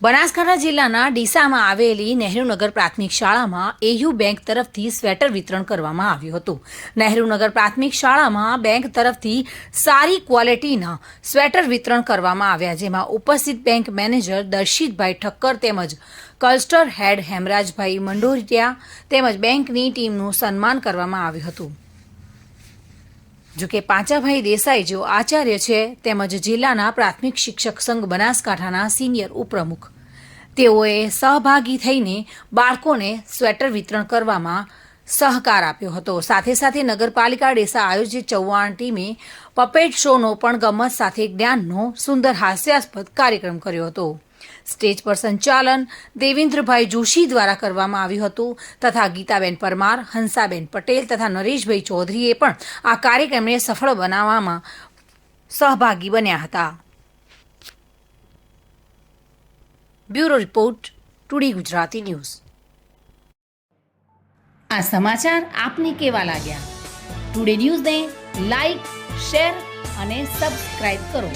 બનાસકાંઠા જિલ્લાના ડીસામાં આવેલી નહેરુનગર પ્રાથમિક શાળામાં એયુ બેંક તરફથી સ્વેટર વિતરણ કરવામાં આવ્યું હતું. નહેરુનગર પ્રાથમિક શાળામાં બેંક તરફથી સારી ક્વોલિટીના સ્વેટર વિતરણ કરવામાં આવ્યા, જેમાં ઉપસ્થિત બેંક મેનેજર દર્શિતભાઈ ઠક્કર તેમજ કલ્સ્ટર હેડ હેમરાજભાઈ મંડોરિયા તેમજ બેંકની ટીમનું સન્માન કરવામાં આવ્યું હતું. જોકે પાંચાભાઈ દેસાઈ જેઓ આચાર્ય છે તેમજ જિલ્લાના પ્રાથમિક શિક્ષક સંઘ બનાસકાંઠાના સિનિયર ઉપપ્રમુખ. તેઓએ સહભાગી થઈને બાળકોને સ્વેટર વિતરણ કરવામાં સહકાર આપ્યો હતો. સાથે સાથે નગરપાલિકા ડેસા આયોજિત ચૌહાણ ટીમે પપેટ શોનો પણ ગમત સાથે જ્ઞાનનો સુંદર હાસ્યાસ્પદ કાર્યક્રમ કર્યો હતો. સ્ટેજ પર સંચાલન દેવેન્દ્રભાઈ જોશી દ્વારા કરવામાં આવ્યું હતું તથા ગીતાબેન પરમાર, હંસાબેન પટેલ તથા નરેશભાઈ ચૌધરીએ પણ આ કાર્યક્રમને સફળ બનાવવામાં સહભાગી બન્યા હતા. Bureau report, today Gujarati news. આ સમાચાર આપને કેવા લાગ્યા? ટુડે ન્યૂઝને લાઈક, શેર અને સબસ્ક્રાઇબ કરો.